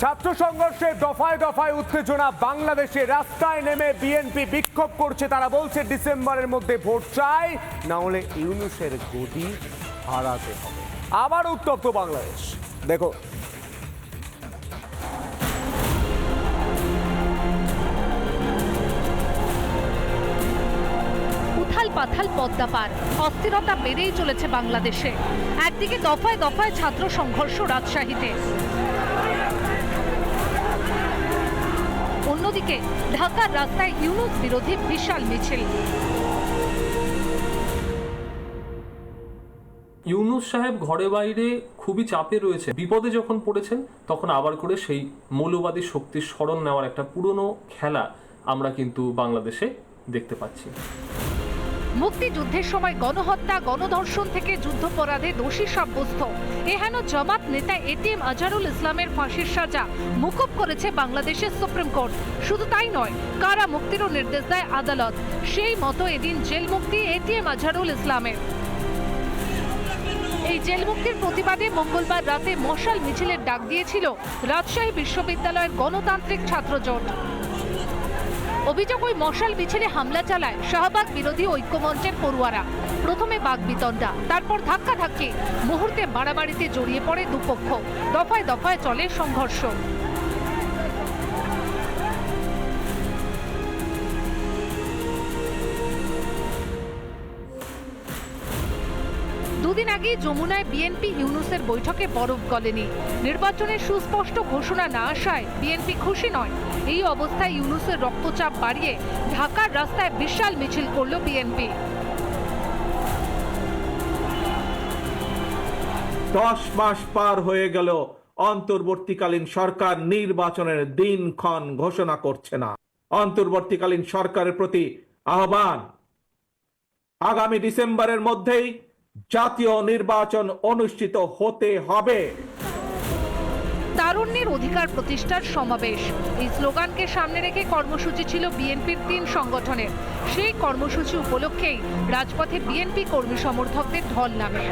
ছাত্র সংঘর্ষে দফায় দফায় উত্তেজনা, বাংলাদেশে রাস্তায় নেমে বিএনপি বিক্ষোভ করছে তারা বলছে ডিসেম্বরের মধ্যে ভোট চাই, না হলে ইউনুসের গদি হারাতে হবে। আবার উত্তপ্ত বাংলাদেশ। দেখো। পাথাল পদ্মা পার, অস্থিরতা বেড়েই চলেছে বাংলাদেশে। একদিকে দফায় দফায় ছাত্র সংঘর্ষ রাজশাহীতে। অন্যদিকে ঢাকার রাস্তায় ইউনুস বিরোধী বিশাল মিছিল। ইউনুস সাহেব ঘরে বাইরে খুবই চাপে রয়েছে। বিপদে যখন পড়েছেন, তখন আবার করে সেই মৌলবাদী শক্তির স্মরণ নেওয়ার একটা পুরনো খেলা আমরা কিন্তু বাংলাদেশে দেখতে পাচ্ছি। মুক্তিযুদ্ধের সময় গণহত্যা, গণধর্ষণ থেকে যুদ্ধপরাধে দোষী সাব্যস্ত। এহেন জামাত নেতা এটিএম আজারুল ইসলামের ফাঁসির সাজা মুকুব করেছে বাংলাদেশের সুপ্রিম কোর্ট। শুধু তাই নয়, কারা মুক্তিরও নির্দেশ দেয় আদালত, সেই মতো এদিন জেল মুক্তি এটিএম আজহারুল ইসলামের। এই জেল মুক্তির প্রতিবাদে মঙ্গলবার রাতে মশাল মিছিলের ডাক দিয়েছিল রাজশাহী বিশ্ববিদ্যালয়ের গণতান্ত্রিক ছাত্র জোট অভিযোগ ওই মশাল মিছিলে হামলা চালায় শাহবাগ বিরোধী ঐক্যমঞ্চের পড়ুয়ারা। প্রথমে বাঘ বিতণ্ডা, তারপর ধাক্কা ধাক্কি। মুহূর্তে বাড়াবাড়িতে জড়িয়ে পড়ে দুপক্ষ। দফায় দফায় চলে সংঘর্ষ। দুদিন আগে যমুনায় বিএনপি ইউনুসের বৈঠকে বরফ গলেনি। নির্বাচনের সুস্পষ্ট ঘোষণা না আসায় বিএনপি খুশি নয়। এই অবস্থায় ইউনুসের রক্তচাপ বাড়িয়ে ঢাকার রাস্তায় বিশাল মিছিল করল বিএনপি। দশ মাস পার হয়ে গেল, অন্তর্বর্তীকালীন সরকার নির্বাচনের দিনক্ষণ ঘোষণা করছে না। অন্তর্বর্তীকালীন সরকারের প্রতি আহ্বান। আগামী ডিসেম্বরের মধ্যেই জাতীয় নির্বাচন অনুষ্ঠিত হতে হবে। তারুণ্যের অধিকার প্রতিষ্ঠার সমাবেশ। এই স্লোগানকে সামনে রেখে কর্মসূচি ছিল বিএনপির তিন সংগঠনের। সেই কর্মসূচি উপলক্ষেই রাজপথে বিএনপি কর্মী সমর্থকদের ঢল নামে।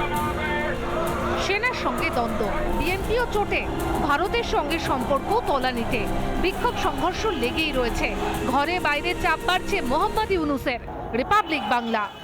সেনার সঙ্গে দ্বন্দ্ব। বিএনপিও চোটে ভারতের সঙ্গে সম্পর্ক তলানিতে। বিক্ষোভ সংঘর্ষ লেগেই রয়েছে। ঘরে বাইরে চাপ বাড়ছে মোহাম্মদ ইউনুসের। রিপাবলিক বাংলা।